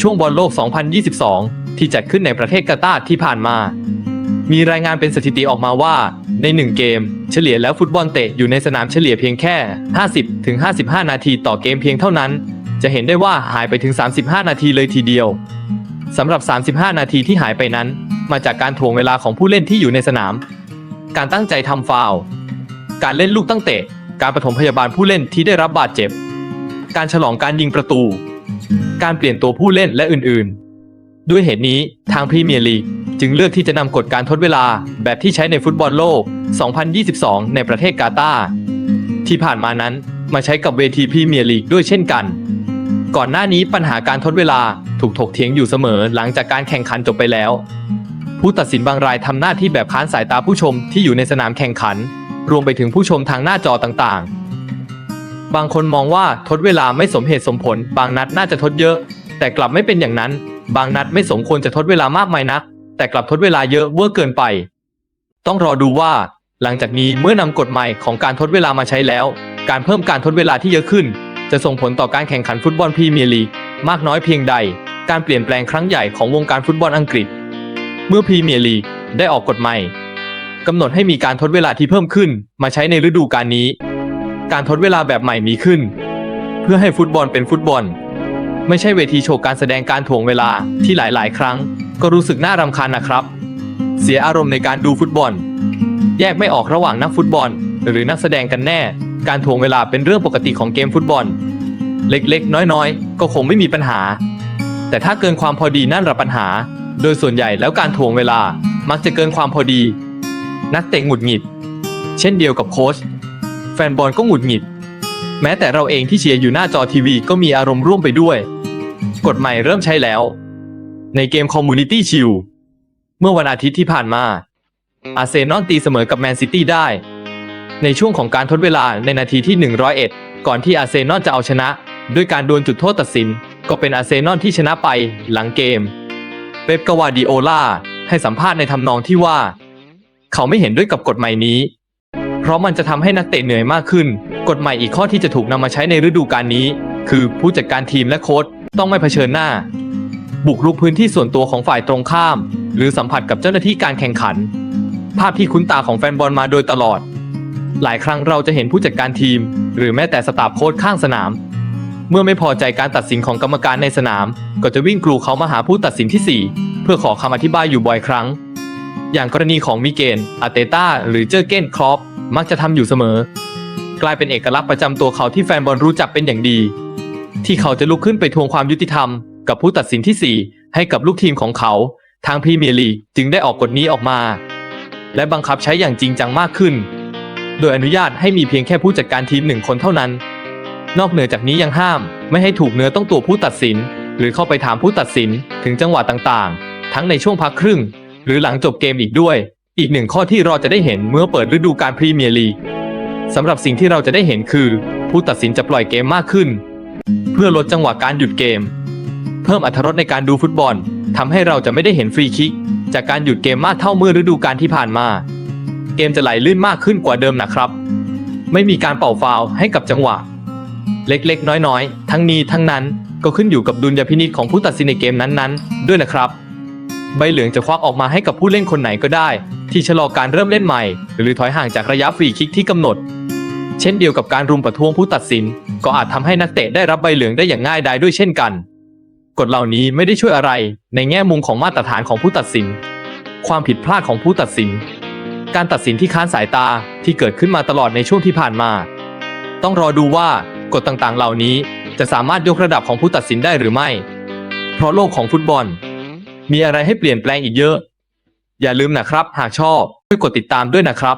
ช่วงบอลโลก 2022 ที่จัดขึ้นในประเทศกาตาร์ที่ผ่านมา มีรายงานเป็นสถิติออกมาว่า ใน 1 เกม เฉลี่ยแล้วฟุตบอลเตะอยู่ในสนามเฉลี่ยเพียงแค่ 50ถึง55 นาทีต่อเกมเพียงเท่านั้น จะเห็นได้ว่าหายไปถึง 35 นาทีเลยทีเดียวสำหรับ 35 นาทีที่หายไปนั้น มาจากการถ่วงเวลาของผู้เล่นที่อยู่ในสนาม การตั้งใจทำฟาวการเล่นลูกตั้งเตะ การปฐมพยาบาลผู้เล่นที่ได้รับบาดเจ็บ การฉลองการยิงประตู การเปลี่ยนตัวผู้เล่นและอื่นๆ ด้วยเหตุนี้ทางพรีเมียร์ลีกจึงเลือกที่จะนำกฎการทดเวลาแบบที่ใช้ในฟุตบอลโลก 2022 ในประเทศกาตาร์ที่ผ่านมานั้นมาใช้กับเวทีพรีเมียร์ลีกด้วยเช่นกัน ก่อนหน้านี้ปัญหาการทดเวลาถูกถกเถียงอยู่เสมอหลังจากการแข่งขันจบไปแล้ว ผู้ตัดสินบางรายทำหน้าที่แบบค้านสายตาผู้ชมที่อยู่ในสนามแข่งขัน รวมไปถึงผู้ชมทางหน้าจอต่างๆ บางคนมองว่าทดเวลาไม่สมเหตุสมผล บางนัดน่าจะทดเยอะ แต่กลับไม่เป็นอย่างนั้น บางนัดไม่สมควรจะทดเวลามากมายนัก แต่กลับทดเวลาเยอะเวอร์เกินไป ต้องรอดูว่า หลังจากนี้เมื่อนำกฎใหม่ของการทดเวลามาใช้แล้ว การเพิ่มการทดเวลาที่เยอะขึ้น จะส่งผลต่อการแข่งขันฟุตบอลพรีเมียร์ลีกมากน้อยเพียงใด การเปลี่ยนแปลงครั้งใหญ่ของวงการฟุตบอลอังกฤษ เมื่อพรีเมียร์ลีกได้ออกกฎใหม่กำหนดให้มีการทดเวลาที่เพิ่มขึ้นมาใช้ในฤดูกาลนี้ การทดเวลาแบบใหม่มีขึ้น เพื่อให้ฟุตบอลเป็นฟุตบอล ไม่ใช่เวทีโชว์การแสดงการถ่วงเวลาที่หลาย ๆ ครั้ง ก็รู้สึกน่ารำคาญนะครับ เสียอารมณ์ในการดูฟุตบอล แยกไม่ออกระหว่างนักฟุตบอล หรือนักแสดงกันแน่ การถ่วงเวลาเป็นเรื่องปกติของเกมฟุตบอล เล็ก ๆ น้อย ๆ ก็คงไม่มีปัญหา แต่ถ้าเกินความพอดีนั่นแหละปัญหา โดยส่วนใหญ่แล้วการถ่วงเวลามักจะเกินความพอดี นักเตะหงุดหงิด เช่นเดียวกับโค้ช นบอลก็หงุดหงิด แม้แต่เราเองที่เชียร์อยู่หน้าจอทีวีก็มีอารมณ์ร่วมไปด้วย กฎใหม่เริ่มใช้แล้ว ในเกม Community Shield เมื่อวันอาทิตย์ที่ผ่านมา อาร์เซนอลตีเสมอกับแมนซิตี้ได้ ในช่วงของการทดเวลาในนาทีที่ 101 ก่อนที่อาร์เซนอลจะเอาชนะ ด้วยการดวลจุดโทษตัดสิน ก็เป็นอาร์เซนอลที่ชนะไปหลังเกม เป๊ปกวาร์ดิโอลาให้สัมภาษณ์ในทำนองที่ว่า เขาไม่เห็นด้วยกับกฎใหม่นี้ เพราะมันจะทำให้นักเตะเหนื่อยมากขึ้น กฎใหม่อีกข้อที่จะถูกนำมาใช้ในฤดูกาลนี้ คือผู้จัดการทีมและโค้ชต้องไม่เผชิญหน้า บุกรุกพื้นที่ส่วนตัวของฝ่ายตรงข้าม หรือสัมผัสกับเจ้าหน้าที่การแข่งขัน ภาพที่คุ้นตาของแฟนบอลมาโดยตลอด หลายครั้งเราจะเห็นผู้จัดการทีม หรือแม้แต่สตาฟโค้ชข้างสนาม เมื่อไม่พอใจการตัดสินของกรรมการในสนาม ก็จะวิ่งกรูเขามาหาผู้ตัดสินที่ 4 เพื่อขอคำอธิบายอยู่บ่อยครั้ง อย่างกรณีของมิเกลอาเตต้าหรือเจอร์เกนครอป มักจะทำอยู่เสมอ กลายเป็นเอกลักษณ์ประจำตัวเขาที่แฟนบอลรู้จักเป็นอย่างดี ที่เขาจะลุกขึ้นไปทวงความยุติธรรม กับผู้ตัดสินที่ 4 ให้กับลูกทีมของเขา ทางพรีเมียร์ลีกจึงได้ออกกฎนี้ออกมา และบังคับใช้อย่างจริงจังมากขึ้น โดยอนุญาตให้มีเพียงแค่ผู้จัดการทีมหนึ่งคนเท่านั้น นอกเหนือจากนี้ยังห้าม ไม่ให้ถูกเนื้อต้องตัวผู้ตัดสิน หรือเข้าไปถามผู้ตัดสินถึงจังหวะต่างๆ ทั้งในช่วงพักครึ่ง หรือหลังจบเกมอีกด้วย อีกหนึ่งข้อที่เราจะได้เห็นเมื่อเปิดฤดูกาลพรีเมียร์ลีกสำหรับสิ่งที่เราจะได้เห็นคือ ผู้ตัดสินจะปล่อยเกมมากขึ้น เพื่อลดจังหวะการหยุดเกม เพิ่มอรรถรสในการดูฟุตบอลทำให้เราจะไม่ได้เห็นฟรีคิก จากการหยุดเกมมากเท่าเมื่อฤดูกาลที่ผ่านมา เกมจะไหลลื่นมากขึ้นกว่าเดิมนะครับ ไม่มีการเป่าฟาวล์ให้กับจังหวะ เล็กๆ น้อยๆ ทั้งนี้ทั้งนั้นก็ขึ้นอยู่กับดุลยพินิจของผู้ตัดสินในเกมนั้นๆ ด้วยนะครับ ใบเหลืองจะควักออกมาให้กับผู้เล่นคนไหนก็ได้ ที่ชะลอการเริ่มเล่นใหม่ หรือถอยห่างจากระยะฟรีคิกที่กำหนด เช่นเดียวกับการรุมประท้วงผู้ตัดสิน ก็อาจทำให้นักเตะได้รับใบเหลืองได้อย่างง่ายดายด้วยเช่นกันกฎเหล่านี้ไม่ได้ช่วยอะไรในแง่มุมของมาตรฐานของผู้ตัดสิน ความผิดพลาดของผู้ตัดสิน การตัดสินที่ค้านสายตาที่เกิดขึ้นมาตลอดในช่วงที่ผ่านมา ต้องรอดูว่ากฎต่างๆ เหล่านี้จะสามารถยกระดับของผู้ตัดสินได้หรือไม่ เพราะโลกของฟุตบอล มีอะไรให้เปลี่ยนแปลงอีกเยอะ อย่าลืมนะครับ หากชอบช่วยกดติดตามด้วยนะครับ